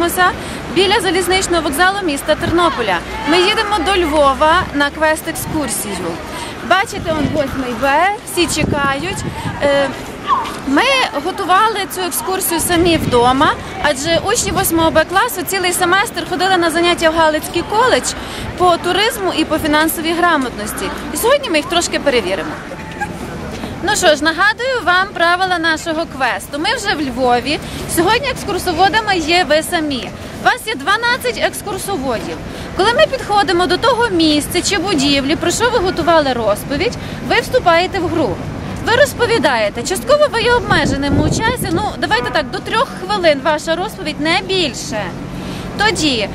знаходимося біля залізничного вокзалу міста Тернополя. Ми їдемо до Львова на квест екскурсію. Бачите, он восьмий Б, всі чекають. Е, ми готували цю екскурсію самі вдома, адже учні 8 Б класу цілий семестр ходили на заняття в Галицький коледж по туризму і по фінансовій грамотності. І сьогодні ми їх трошки перевіримо. Ну що ж, нагадую вам правила нашого квесту. Ми вже в Львові. Сьогодні екскурсоводами є ви самі. У вас є 12 екскурсоводів. Коли ми підходимо до того місця чи будівлі, про що ви готували розповідь, ви вступаєте в гру. Ви розповідаєте, частково ви є обмеженими у часі. Ну, давайте так, до трьох хвилин ваша розповідь не більше. Тоді,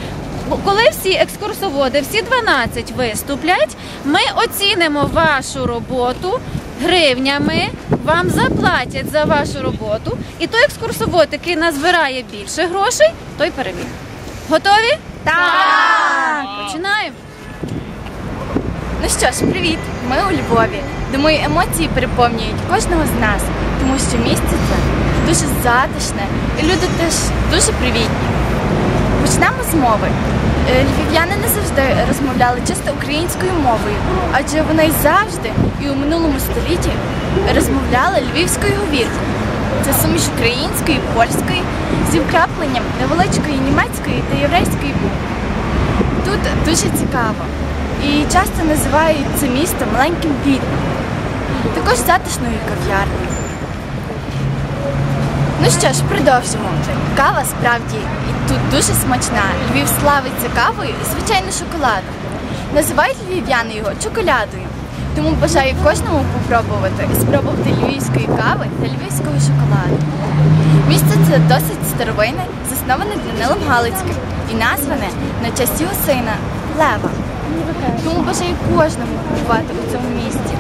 коли всі екскурсоводи, всі 12 виступлять, ми оцінимо вашу роботу гривнями, вам заплатять за вашу роботу, і той екскурсовод, який назбирає більше грошей, той переміг. Готові? Так! Починаємо. Ну що ж, привіт! Ми у Львові. Думаю, емоції переповнюють кожного з нас, тому що місце це дуже затишне і люди теж дуже привітні. Почнемо з мови. Е, Львів'яни не завжди розмовляли чисто українською мовою, адже вони завжди і у минулому столітті розмовляли львівською говіркою. Це суміш української, польської зі вкрапленням невеличкої німецької та єврейської мови. Тут дуже цікаво. І часто називають це місто маленьким відьмом. Також затишною кав'ярнею. Ну що ж, продовжимо. Кава справді тут дуже смачна. Львів славиться кавою і, звичайно, шоколадом. Називають львів'яни його чоколядою. Тому бажаю кожному попробувати спробувати львівської кави та львівського шоколаду. Місце це досить старовинне, засноване Данилом Галицьким і назване на честь його сина Лева. Тому бажаю кожному побувати у цьому місті.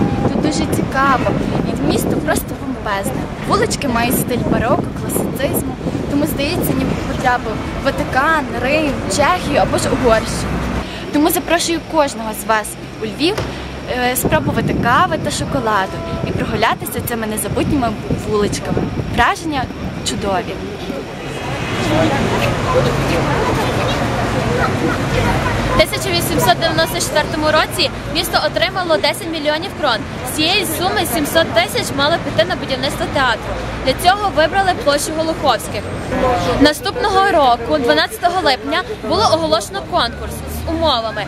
Дуже цікаво, і місто просто бомбезне. Вулички мають стиль бароко, класицизму, тому здається, ніби потрапив Ватикан, Рим, Чехію або ж Угорщину. Тому запрошую кожного з вас у Львів е, спробувати кави та шоколаду і прогулятися цими незабутніми вуличками. Враження чудові. У 1894 році місто отримало 10 мільйонів крон. З цієї суми 700 тисяч мало піти на будівництво театру. Для цього вибрали площу Голоховських. Наступного року, 12 липня, було оголошено конкурс з умовами,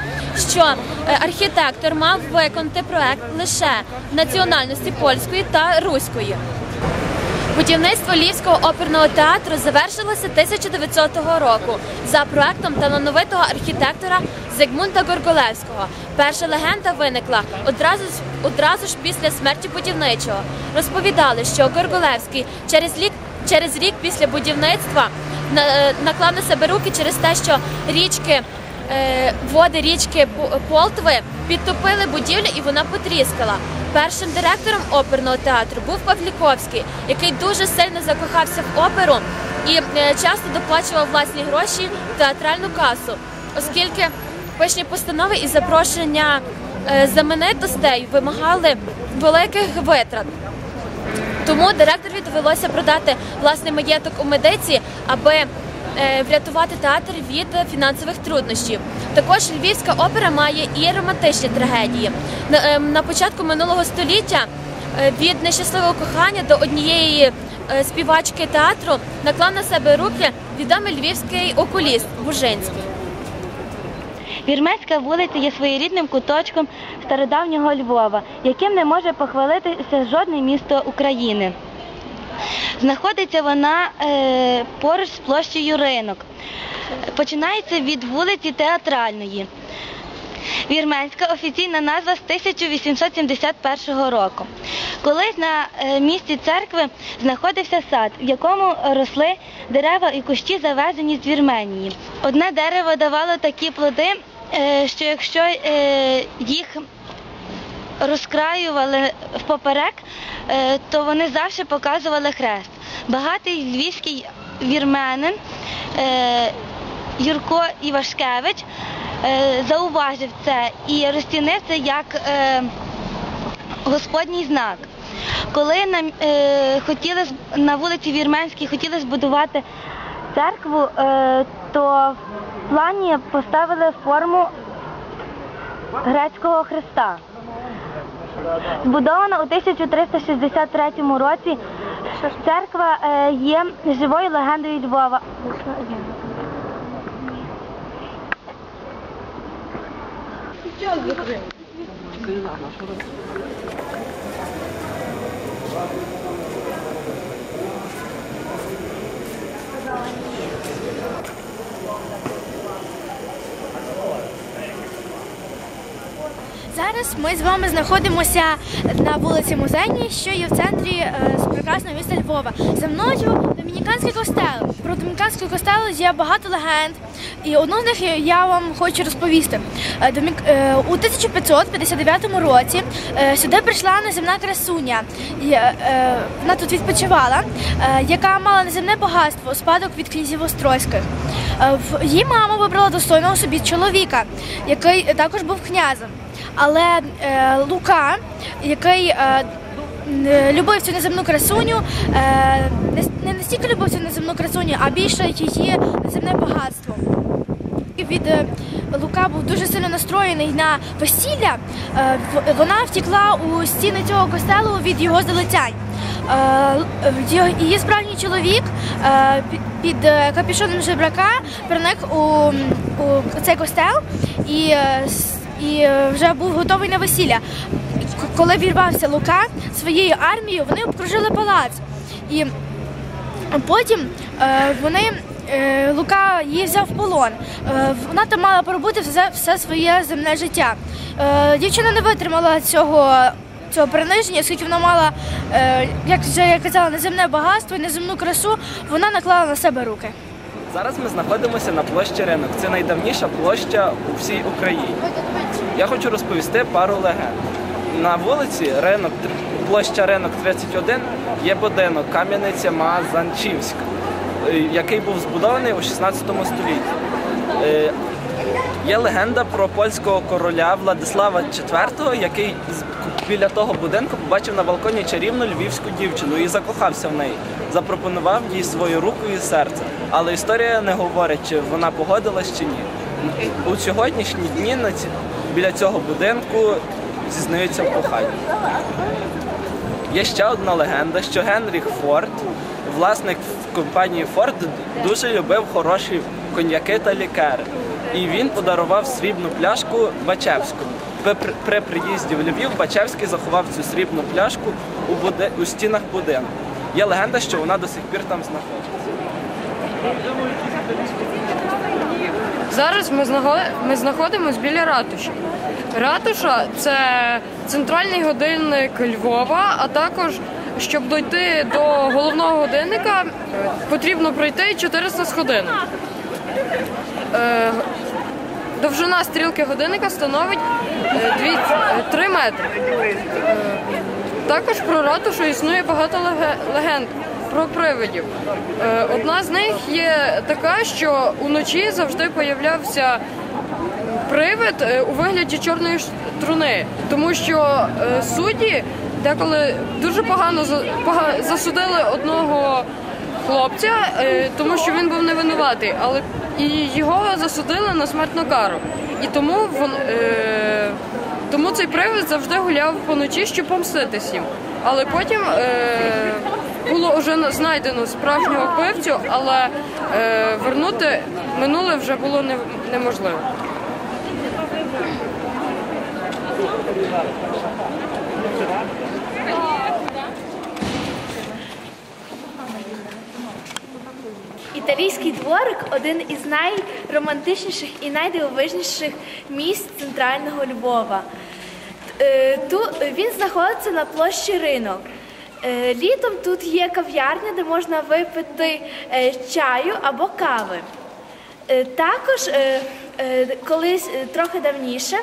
що е, архітектор мав виконати проект лише національності польської та руської. Будівництво Львівського оперного театру завершилося 1900 року за проектом талановитого архітектора Зигмунда Горголевського. Перша легенда виникла одразу ж одразу ж після смерті будівничого. Розповідали, що Горголевський через рік через рік після будівництва е, наклав на себе руки через те, що річки е, води річки Полтви підтопили будівлю і вона потріскала. Першим директором оперного театру був Павліковський, який дуже сильно закохався в оперу і е, часто доплачував власні гроші в театральну касу, оскільки пишні постанови і запрошення е, знаменитостей вимагали великих витрат. Тому директорові довелося продати власний маєток у медиці, аби врятувати театр від е, фінансових труднощів. Також львівська опера має і романтичні трагедії. На, е, початку минулого століття е, від нещасливого кохання до однієї е, співачки театру наклав на себе руки відомий львівський окуліст Бужинський. Вірменська вулиця є своєрідним куточком стародавнього Львова, яким не може похвалитися жодне місто України. Знаходиться вона е, поруч з площею ринок. Починається від вулиці Театральної. Вірменська офіційна назва з 1871 року. Колись на е, місці церкви знаходився сад, в якому росли дерева і кущі, завезені з Вірменії. Одне дерево давало такі плоди, е, що якщо е, їх розкраювали впоперек, е, то вони завжди показували хрест. Багатий львівський вірменин е, Юрко Івашкевич е, зауважив це і розцінив це як господній знак. Коли нам хотіли на вулиці Вірменській хотіли збудувати церкву, то в плані поставили форму грецького хреста. Збудована у 1363 році, церква е, є живою легендою Львова. Зараз ми з вами знаходимося на вулиці Музейній, що є в центрі е, з прекрасного міста Львова. За мною домініканський костел. Про домініканський костел є багато легенд, і одну з них я вам хочу розповісти. Е, домік- е, У 1559 році сюди прийшла неземна красуня. Вона тут відпочивала, яка мала неземне багатство, спадок від князів Острозьких. В- Її мама вибрала достойного собі чоловіка, який також був князем. Але е, Лука, який е, любив цю неземну красуню, е, не, настільки любив цю неземну красуню, а більше її неземне багатство. Від е, Лука був дуже сильно настроєний на весілля. Е, вона втекла у стіни цього костелу від його залицянь. Е, Її справжній чоловік е, під- е, капюшоном жебрака проник у, цей костел і, е, і е, вже був готовий на весілля. Коли вірвався Лука своєю армією, вони обкружили палац. І Потім е, вони е, Лука її взяв в полон. Вона там мала пробути все, все своє земне життя. Дівчина не витримала цього. Цього приниження, оскільки вона мала, як вже я казала, неземне багатство і неземну красу, вона наклала на себе руки. Зараз ми знаходимося на площі Ринок. Це найдавніша площа у всій Україні. Я хочу розповісти пару легенд. На вулиці Ринок, площа Ринок 31 є будинок Кам'яниця Мазанчівська, е, який був збудований у 16 столітті. Е, Є легенда про польського короля Владислава IV, який біля того будинку побачив на балконі чарівну львівську дівчину і закохався в неї. Запропонував їй свою руку і серце. Але історія не говорить, чи вона погодилась чи ні. У сьогоднішні дні біля цього будинку зізнаються в коханні. Є ще одна легенда, що Генріх Форд, власник компанії Форд, дуже любив хороші коньяки та лікери. І він подарував срібну пляшку Бачевському. При, при приїзді в Львів Бачевський заховав цю срібну пляшку у, буди, у стінах будинку. Є легенда, що вона до сих пір там знаходиться. Зараз ми, знаходимося біля ратуші. Ратуша це центральний годинник Львова, а також, щоб дойти до головного годинника, е, потрібно пройти 400 сходинок. Е, Довжина стрілки годинника становить 3 метри. Е, Також про ратушу існує багато леге- легенд про привидів. Е, Одна з них є така, що уночі завжди появлявся привид е, у вигляді чорної труни, тому що е, судді деколи дуже погано засудили одного хлопця, тому що він був невинуватий, але і його засудили на смертну кару. І тому вон, тому цей привид завжди гуляв поночі, щоб помститись їм. Але потім е, було вже знайдено справжнього вбивцю, але е, вернути минуле вже було не- неможливо. Італійський дворик один із найромантичніших і найдивовижніших місць центрального Львова. Е, Ту він знаходиться на площі ринок. Е, Літом тут є кав'ярня, де можна випити е, чаю або кави. Е, Також колись трохи давніше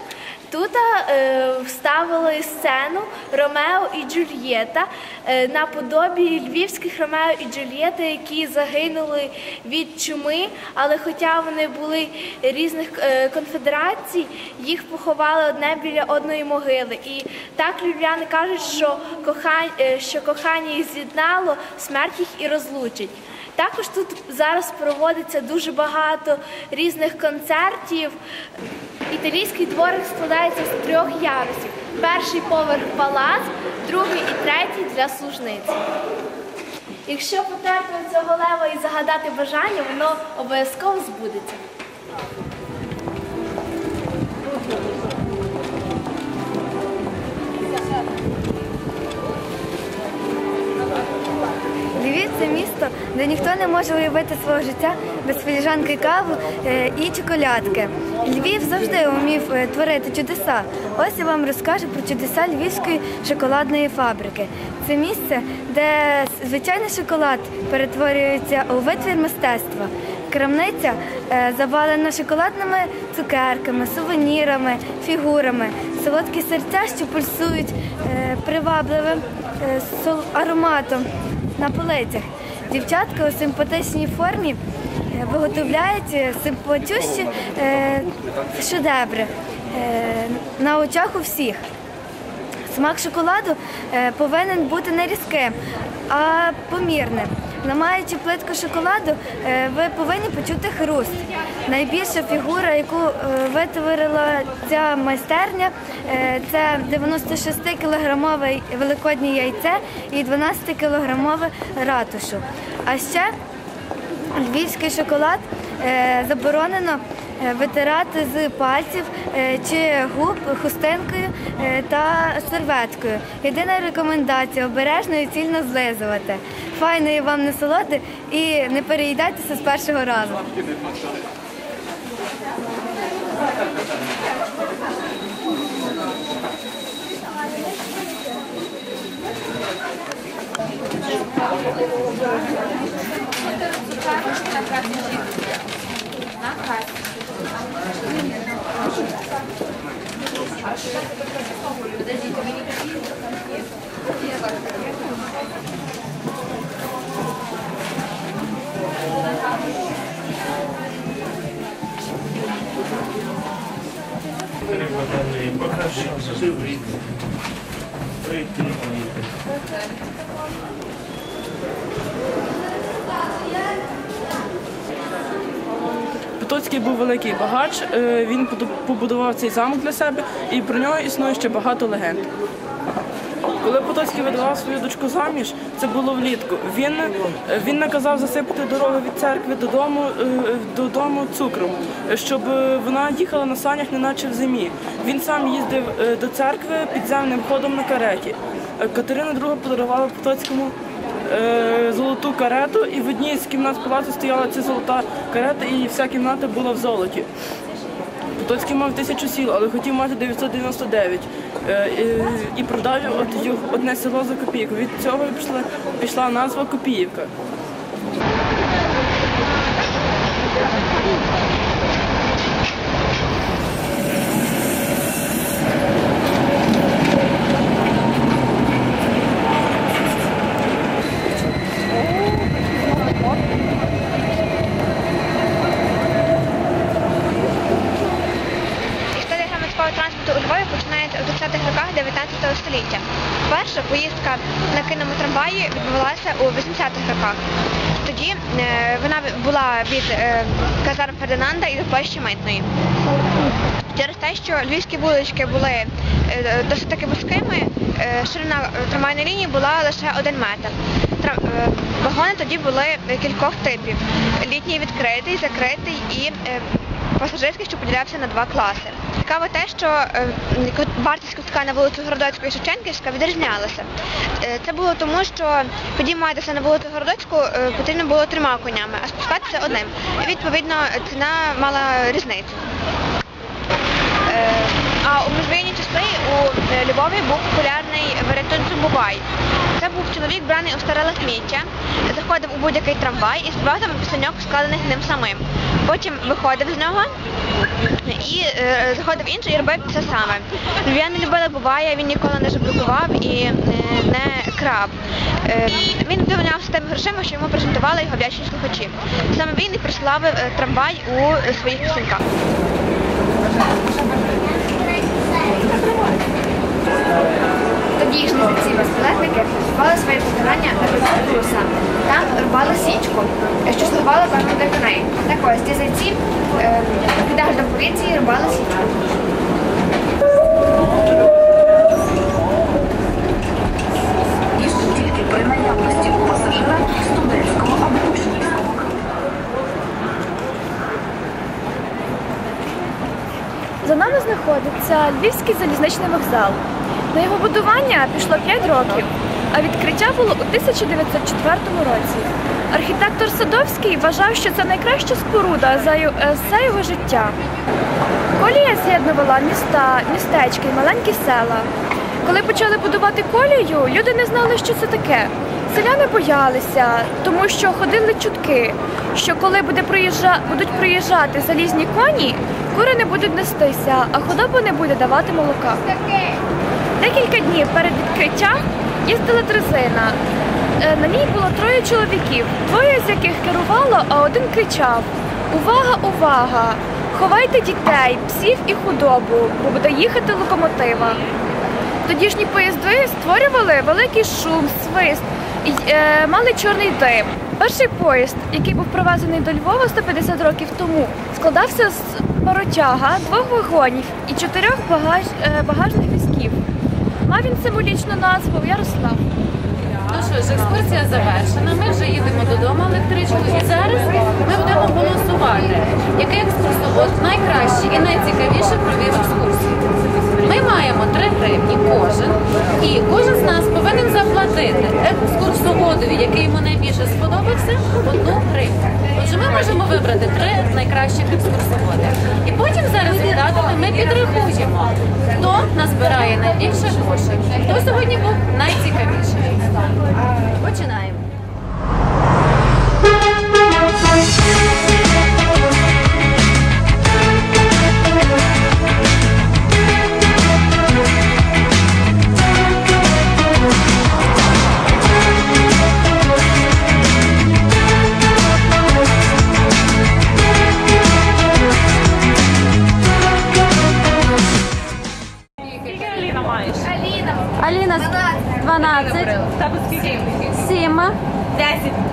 Тут е, вставили сцену Ромео і Джульєта е, наподобі львівських Ромео і Джульєта, які загинули від чуми, але хоча вони були різних е, конфедерацій, їх поховали одне біля одної могили. І так львів'яни кажуть, що кохання, що кохання їх з'єднало, смерть їх і розлучить. Також тут зараз проводиться дуже багато різних концертів. Італійський дворик складається з трьох ярусів: перший поверх палац, другий і третій для служниць. Якщо потерти цього лева і загадати бажання, воно обов'язково збудеться. Де ніхто не може уявити свого життя без філіжанки кави е, і чоколядки. Львів завжди умів е, творити чудеса. Ось я вам розкажу про чудеса львівської шоколадної фабрики. Це місце, де звичайний шоколад перетворюється у витвір мистецтва. Крамниця е, завалена шоколадними цукерками, сувенірами, фігурами, солодкі серця, що пульсують привабливим ароматом на полицях. Дівчатка у симпатичній формі е, виготовляють е, симпатющі е, шедеври на очах у всіх. Смак шоколаду повинен бути не різким, а помірним. Ламаючи плитку шоколаду, е, ви повинні почути хруст. Найбільша фігура, яку е, витворила ця майстерня, е, це 96-кілограмове великоднє яйце і 12-кілограмове ратушу. А ще львівський шоколад заборонено витирати з пальців чи губ хустинкою та серветкою. Єдина рекомендація обережно і цільно злизувати. Файної вам насолоди і не переїдайтеся з першого разу. Потоцький був великий багач. е, Він побудував цей замок для себе, і про нього існує ще багато легенд. Коли Потоцький видавав свою дочку заміж, це було влітку. Він, е, він наказав засипати дорогу від церкви додому, е, додому цукром, щоб вона їхала на санях, неначе в зимі. Він сам їздив до церкви підземним ходом на кареті. Катерина II подарувала Потоцькому золоту карету, і в одній з кімнат палацу стояла ця золота карета, і вся кімната була в золоті. Потоцький мав тисячу сіл, але хотів мати 999. Е, і, продав одне село за копійку. Від цього пішла назва Копіївка. Історія громадського транспорту у Львові починається у 20-х роках 19 століття. Перша поїздка на киному трамваї відбулася у 80-х роках. Тоді е, вона була від е, казарм Фердинанда і до площі Митної. Через те, що львівські вулички були е, досить таки вузькими, е, ширина е, трамвайної лінії була лише один метр. Вагони тоді були кількох типів: літній відкритий, закритий і пасажирський, що поділявся на два класи. Цікаво те, що вартість кутка на вулицю Городоцьку і Шевченківська відрізнялася. Це було тому, що підійматися на вулицю Городоцьку потрібно було трьома конями, а спускатися одним. Відповідно ціна мала різницю. Е, А у міжвоєнні часи у е, Львові був популярний Веретон Бувай. Це був чоловік браний у старе лахміття, заходив у будь-який трамвай і співав там пісеньок, складених ним самим. Потім виходив з нього і е, заходив інший і робив це саме. Львів'яни любили Бувая, він ніколи не жебракував і е, не крав. Е, він вдовольнявся тими грошима, що йому презентували його вдячні слухачі. Саме він і прославив е, трамвай у своїх пісеньках. Тодішні ці безпілетники рвали своє покарання на руса. Там рвали січку, що слугувала певно для коней. Так ось ті зайці е, під поліції рвали січку. Львівський залізничний вокзал. На його будування пішло 5 років, а відкриття було у 1904 році. Архітектор Садовський вважав, що це найкраща споруда за е, все його життя. Колія з'єднувала міста, містечки маленькі села. Коли почали будувати колію, люди не знали, що це таке. Селяни боялися, тому що ходили чутки, що коли буде проїжджа... будуть проїжджати залізні коні, кури не будуть нестися, а худоба не буде давати молока. Декілька днів перед відкриттям їздила дрезина. Е, На ній було троє чоловіків, двоє з яких керувало, а один кричав: Увага, увага! Ховайте дітей, псів і худобу, бо буде їхати локомотива. Тодішні поїзди створювали великий шум, свист і е, мали чорний дим. Перший поїзд, який був провезений до Львова 150 років тому, складався з паротяга, двох вагонів і чотирьох багаж, е, багажних візків. Мав він символічну назву Ярослав. Ну що ж, екскурсія завершена. Ми вже їдемо додому електричкою. І зараз ми будемо голосувати, який екскурсовод найкраще і найцікавіше провів екскурсію. Ми маємо 3 гривні кожен, і кожен з нас повинен заплатити екскурсоводові, який йому найбільше сподобався, одну гривню. Отже, ми можемо вибрати три найкращих екскурсоводи. І потім за результатами ми підрахуємо, хто назбирає найбільше грошей, хто сьогодні був найцікавіший. Починаємо.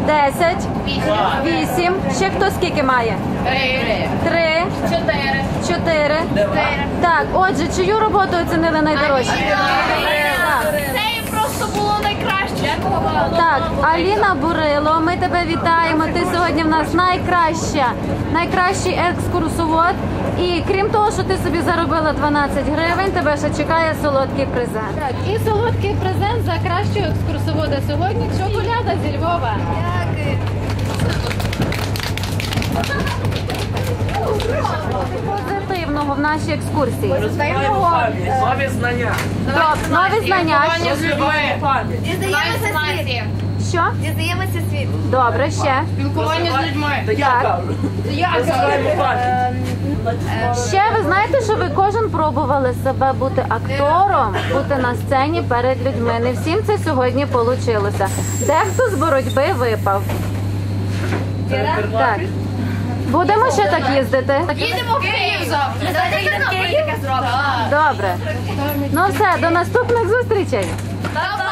10. 10. 8. Ще хто скільки має? 3. 4. 4. Так, отже, чию роботу оцінили найдорожче? Так. Це просто було найкраще. Так, Аліна Бурило, ми тебе вітаємо. Ти сьогодні в нас найкраща, найкращий екскурсовод. І крім того, що ти собі заробила 12 гривень, тебе ще чекає солодкий презент. Так, і солодкий презент за кращого екскурсовода сьогодні чоколяда зі Львова. Позитивного в нашій екскурсії. Нові знання. Добре, нові знання. Дізнаємося світ. Що? Дізнаємося світ. Добре, ще. Спілкування з людьми. Так. Ще ви знаєте, що ви кожен пробували себе бути актором, бути на сцені перед людьми. Не всім це сьогодні вийшло. Дехто з боротьби випав. Так. Будемо ще так їздити? Їдемо в Київ завтра. Добре. Ну все, до наступних зустрічей. Па-па!